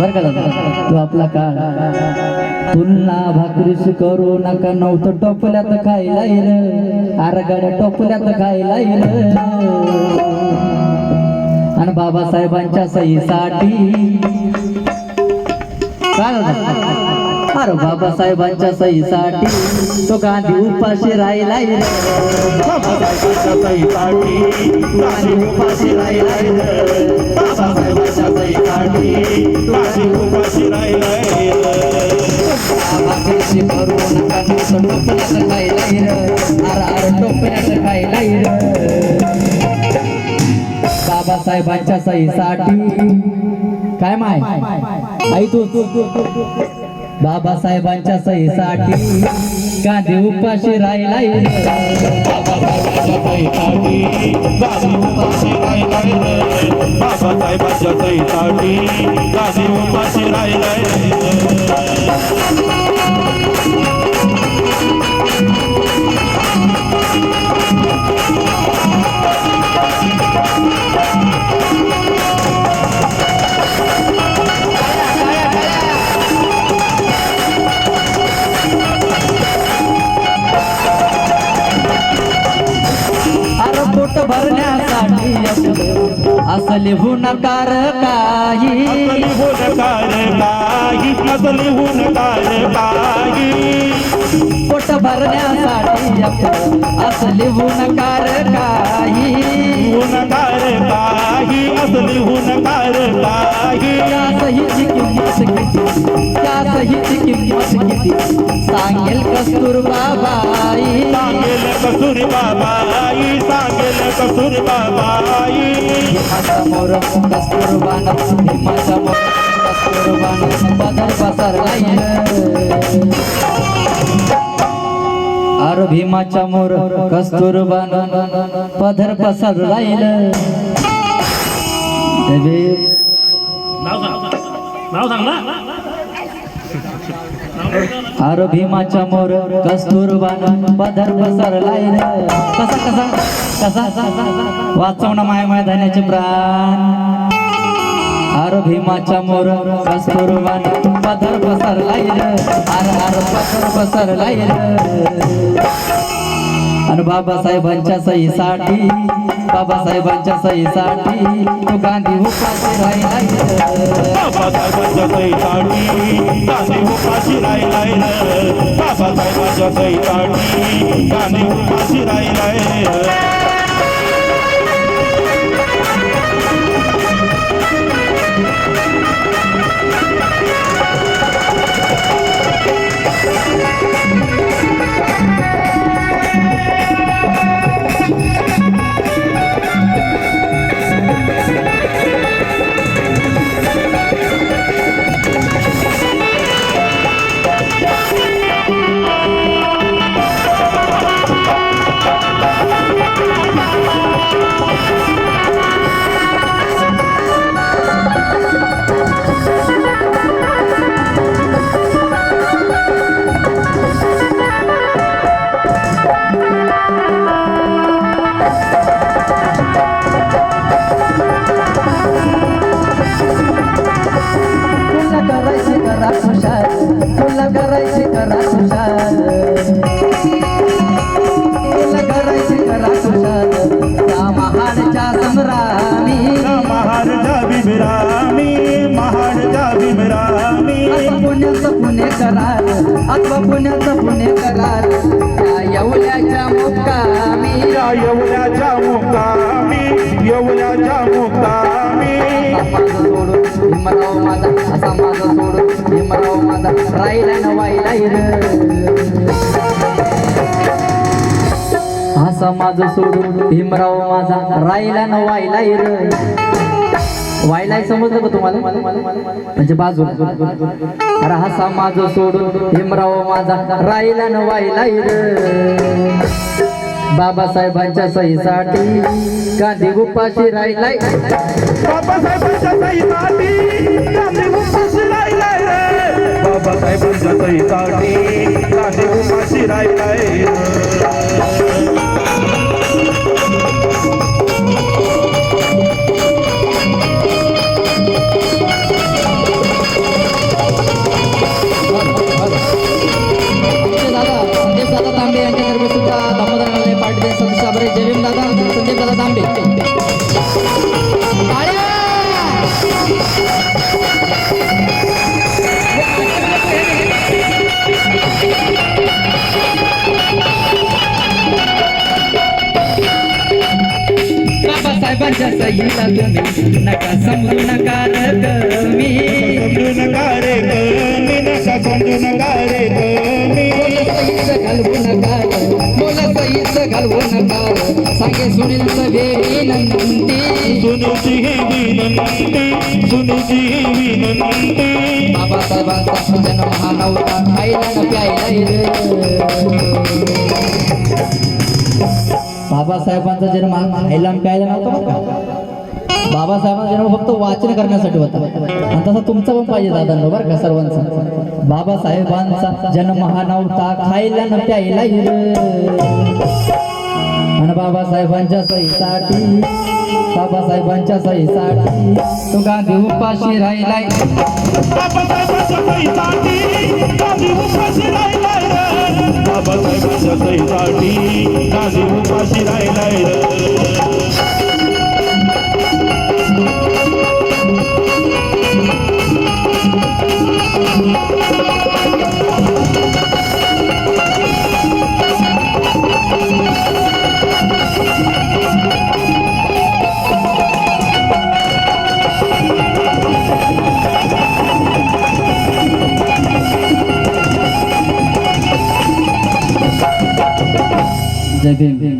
बर का दादा? तू आपला काळ. पुन्हा भाकरीस करू नका नव्हतं टोपल्यात खायला येईल. आरगाड्या टोपल्यात खायला येईल. आणि बाबासाहेबांच्या सहीसाठी. काय अरे बाबासाहेबांच्या सहीसाठी तो गांधी उपाशी राहिला बाबासाहेबांच्या सहीसाठी गांधी उपाशी राहिला बाबासाहेबांच्या सहीसाठी उपाशी राहिलाय. बाबासाहेबांच्या सहीसाठी काय माय? आई तू तू तू. उपाशी बाबासाहेबांच्या सहीसाठी गांधी उपाशी राहिलाय बाबासाहेबांच्या सहीसाठी गांधी उपाशी राहिलाय आपलं असं लिहू नकार काही. असली होणकार काही. असली होणकार काही. पोट भरण्यासाठी आपलं असं लिहू नकार काही. हुनकार काही. असली हुनकार काही त्या सहीची किंमत किती किंमत किती सांगेल कस्तुरबा सांगेल सांगेल समोर कस्तुरबान कस्तुरबान पदर भीमाच्या मोर कस्तुरबान पदर पसर राहील नाव सांग. नाव सांग ना. अरे भीमाच्या मोर कस्तुरबान पदर पसर राहील कसा कसा कसा वाचवणं माय माय धन्याचे प्राण. अरे भीमाच्या मोर कस्तुरबान पदर पसर राहील अरे अरे पसर आणि बाबासाहेबांच्या सहीसाठी बाबासाहेबांच्या सहीसाठी तो गांधी उपाशी राहिला बाबासाहेबांच्या सहीसाठी गांधी उपाशी राहिलाय. बाबासाहेबांच्या सहीसाठी गांधी उपाशी राहिलाय. येवल्याच्या मुक्कामी येवल्याच्या मुक्कामी माझं सोडून भीमराव माझा असा माझा सोडून हिमराव माझा राहिला न असा माझं सोडून भीमराव माझा राहिला न वाईला वायलाय समजलं का तुम्हाला? म्हणजे बाजू अरे हसा माझं सोडून भीमराव माझा राहिला न वाईला बाबासाहेबांच्या सहीसाठी गांधी उपाशी राहिलाय. बाबासाहेबांच्या सहीसाठी सईला तुम्ही नका समजू नका ग मी समजू नका रे ग मी नका समजू नका रे ग मी सईचं घालवू नका मोला सईचं घालवू नका सांगे सुनील सभेरी नंदी सुनुची ही विनंती सुनुची ही विनंती बाबासाहेबांचा जन्म हा नव्हता खायला न प्यायला बाबासाहेबांचा जन्म खायला प्यायला नव्हता बरं बाबासाहेबांचा जन्म फक्त वाचन करण्यासाठी होता. आणि तसा तुमचा पण पाहिजे दादा बरं का सर्वांचा. बाबासाहेबांचा जन्म हा नव्हता खायला न प्यायला आणि बाबासाहेबांच्या सहीसाठी बाबासाहेबांच्या सहीसाठी तो गांधी उपाशी राहिलाय. रे बाबासाहेबांच्या सहीसाठी गांधी उपाशी राहिलाय Yeah.